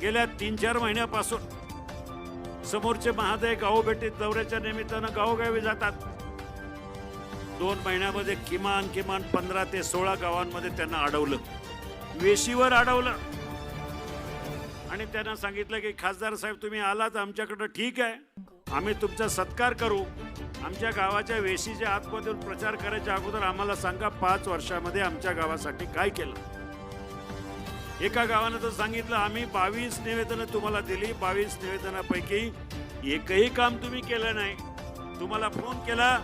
गेल्या तीन चार महिन्यापासून समोरचे महादय गावोभेटीत दौऱ्याच्या निमित्तानं गावोगावी जातात. दोन महिन्यामध्ये किमान किमान पंधरा ते सोळा गावांमध्ये त्यांना अडवलं. वेशीवर अडवलं. आणि त्यांना सांगितलं की खासदार साहेब तुम्ही आलात आमच्याकडं ठीक आहे. आम्ही तुमचा सत्कार करू. आमच्या गावाच्या वेशीच्या आतमधून प्रचार करायच्या अगोदर आम्हाला सांगा पाच वर्षामध्ये आमच्या गावासाठी काय केलं. एका गावानं तर सांगितलं आम्ही बावीस निवेदनं तुम्हाला दिली बावीस निवेदनापैकी एकही काम तुम्ही केलं नाही. तुम्हाला फोन केला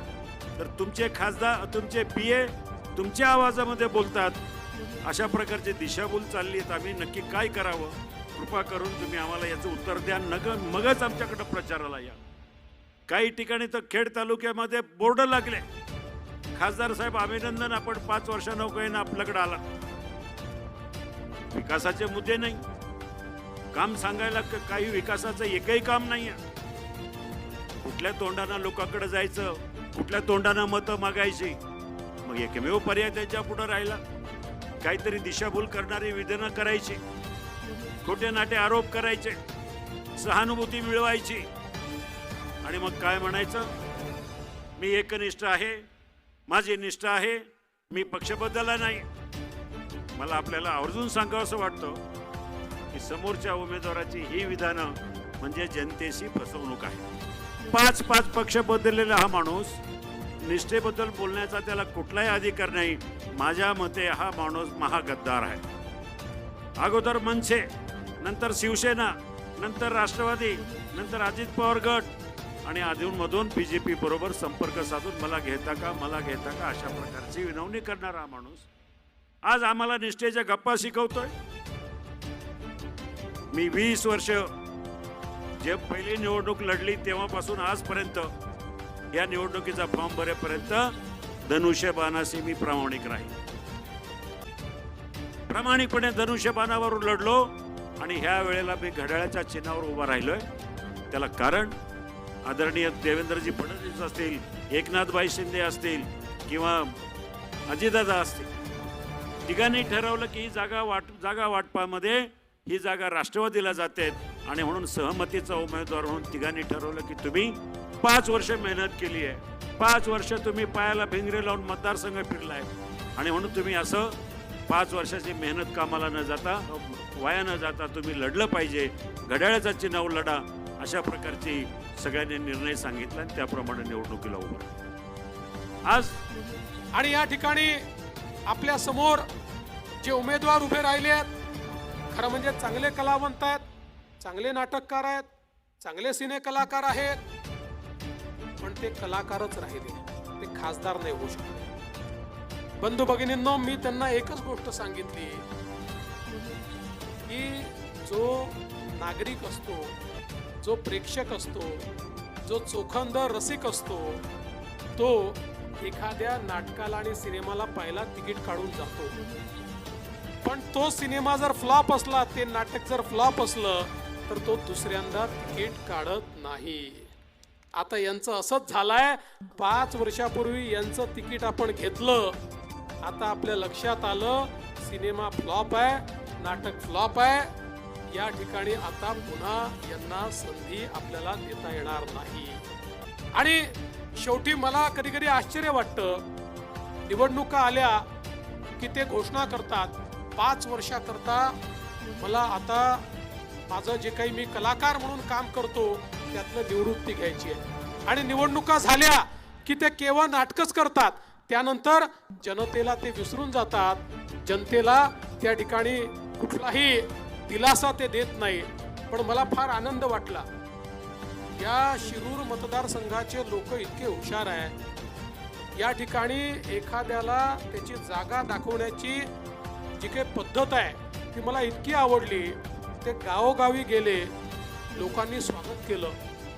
तर तुमचे खासदार तुमचे पी ए तुमच्या आवाजामध्ये बोलतात. अशा प्रकारची दिशाभूल चालली आहेत आम्ही. नक्की काय करावं? कृपा करून तुम्ही आम्हाला याचं उत्तर द्या. नग मगच आमच्याकडं प्रचाराला या. काही ठिकाणी तर खेड तालुक्यामध्ये बोर्ड लागले. खासदार साहेब अभिनंदन आपण पाच वर्षा नौकेनं आपल्याकडे आला. विकासाचे मुद्दे नाही. काम सांगायला क- काही विकासाचं एकही काम नाही आहे कुठल्या तोंडानं लोकांकडे जायचं कुठल्या तोंडानं मतं मागायची मग एकमेव पर्याय त्यांच्या पुढे राहिला. काहीतरी दिशाभूल करणारी विधानं करायची खोटे नाटे आरोप करायचे सहानुभूती मिळवायची. आणि मग काय म्हणायचं? मी एकनिष्ठ आहे माझी निष्ठा आहे मी पक्षबद्दल नाही. मला आपल्याला आवर्जून सांगावं असं वाटतं की समोरच्या उमेदवाराची ही विधानं म्हणजे जनतेशी फसवणूक आहे. पाच पाच पक्ष बदललेला हा माणूस निष्ठेबद्दल बोलण्याचा त्याला कुठलाही अधिकार नाही माझ्या मते हा माणूस महागद्दार आहे. अगोदर मनसे नंतर शिवसेना नंतर राष्ट्रवादी नंतर अजित पवार गट आणि अधूनमधून बी जे पी बरोबर संपर्क साधून मला घेता का मला घेता का अशा प्रकारची विनवणी करणारा हा माणूस आज आम्हाला निष्ठेच्या गप्पा शिकवतोय. मी वीस वर्ष जे पहिली निवडणूक लढली तेव्हापासून आजपर्यंत या निवडणुकीचा फॉर्म भरेपर्यंत धनुष्यबाणाशी मी प्रामाणिक राहील प्रामाणिकपणे धनुष्यबाणावर लढलो आणि ह्या वेळेला मी घड्याळाच्या चिन्हावर उभा राहिलोय. त्याला कारण आदरणीय देवेंद्रजी फडणवीस असतील एकनाथबाई शिंदे असतील किंवा अजितदादा असतील तिघांनी ठरवलं की ही जागा वाट जागा वाटपामध्ये ही जागा राष्ट्रवादीला जाते. आणि म्हणून सहमतीचा उमेदवार म्हणून तिघांनी ठरवलं की तुम्ही पाच वर्ष मेहनत केली आहे. पाच वर्ष तुम्ही पायाला भिंगरे लावून मतदारसंघ फिरलाय. आणि म्हणून तुम्ही असं पाच वर्षाची मेहनत कामाला न जाता वाया न जाता तुम्ही लढलं पाहिजे. घड्याळाचा चिन्हावर लढा. अशा प्रकारची सगळ्यांनी निर्णय सांगितला आणि त्याप्रमाणे निवडणुकीला उभं आज आणि या ठिकाणी आपल्यासमोर जे उमेदवार उभे राहिले आहेत खरं म्हणजे चांगले कलावंत आहेत चांगले नाटककार आहेत चांगले सिने कलाकार आहेत पण ते कलाकारच राहिले ते खासदार नाही होऊ शकले. बंधू भगिनींनो मी त्यांना एकच गोष्ट सांगितली. की जो नागरिक असतो जो प्रेक्षक असतो जो चोखंदर रसिक असतो तो एखाद्या नाटकाला आणि सिनेमाला पहिला तिकीट काढून जातो. पण तो सिनेमा जर फ्लॉप असला ते नाटक जर फ्लॉप असलं तर तो दुसऱ्यांदा तिकीट काढत नाही. आता यांचं असंच झालंय पाच वर्षापूर्वी यांचं तिकीट आपण घेतलं. आता आपल्या लक्षात आलं सिनेमा फ्लॉप आहे नाटक फ्लॉप आहे. या ठिकाणी आता पुन्हा यांना संधी आपल्याला देता येणार नाही. आणि शेवटी मला कधी कधी आश्चर्य वाटतं निवडणुका आल्या की ते घोषणा करतात. पाच वर्षाकरता मला आता माझं जे काही मी कलाकार म्हणून काम करतो त्यातनं निवृत्ती घ्यायची आहे. आणि निवडणुका झाल्या की ते केवळ नाटकच करतात. त्यानंतर जनतेला ते विसरून जातात. जनतेला त्या ठिकाणी कुठलाही दिलासा ते देत नाही. पण मला फार आनंद वाटला. या शिरूर मतदारसंघाचे लोक इतके हुशार आहे. या ठिकाणी एखाद्याला त्याची जागा दाखवण्याची जी काही पद्धत आहे ती मला इतकी आवडली. ते गावोगावी गेले लोकांनी स्वागत केलं.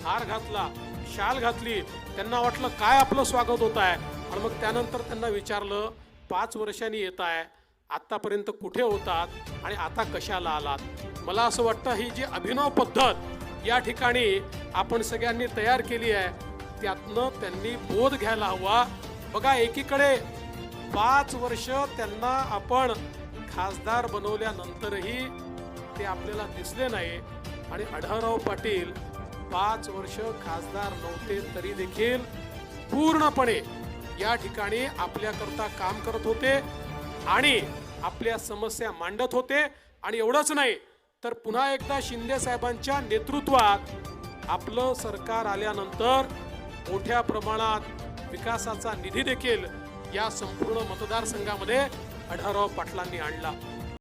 हार घातला शाल घातली त्यांना वाटलं काय आपलं स्वागत होत आहे. आणि मग त्यानंतर त्यांना विचारलं पाच वर्षांनी येत आहे आत्तापर्यंत कुठे होतात आणि आता कशाला आलात? मला असं वाटतं ही जी अभिनव पद्धत या ठिकाणी आपण सगळ्यांनी तयार केली आहे. त्यातनं त्यांनी बोध घ्यायला हवा. बघा एकीकडे पाच वर्ष त्यांना आपण खासदार बनवल्यानंतरही ते आपल्याला दिसले नाही. आणि आढळराव पाटील पाच वर्ष खासदार नव्हते तरी देखील पूर्णपणे या ठिकाणी आपल्याकरता काम करत होते आणि आपल्या समस्या मांडत होते. आणि एवढंच नाही तर पुन्हा एकदा शिंदे साहेबांच्या नेतृत्वात आपलं सरकार आल्यानंतर मोठ्या प्रमाणात विकासाचा निधी देखील या संपूर्ण मतदारसंघामध्ये आढळराव पाटलांनी आणला.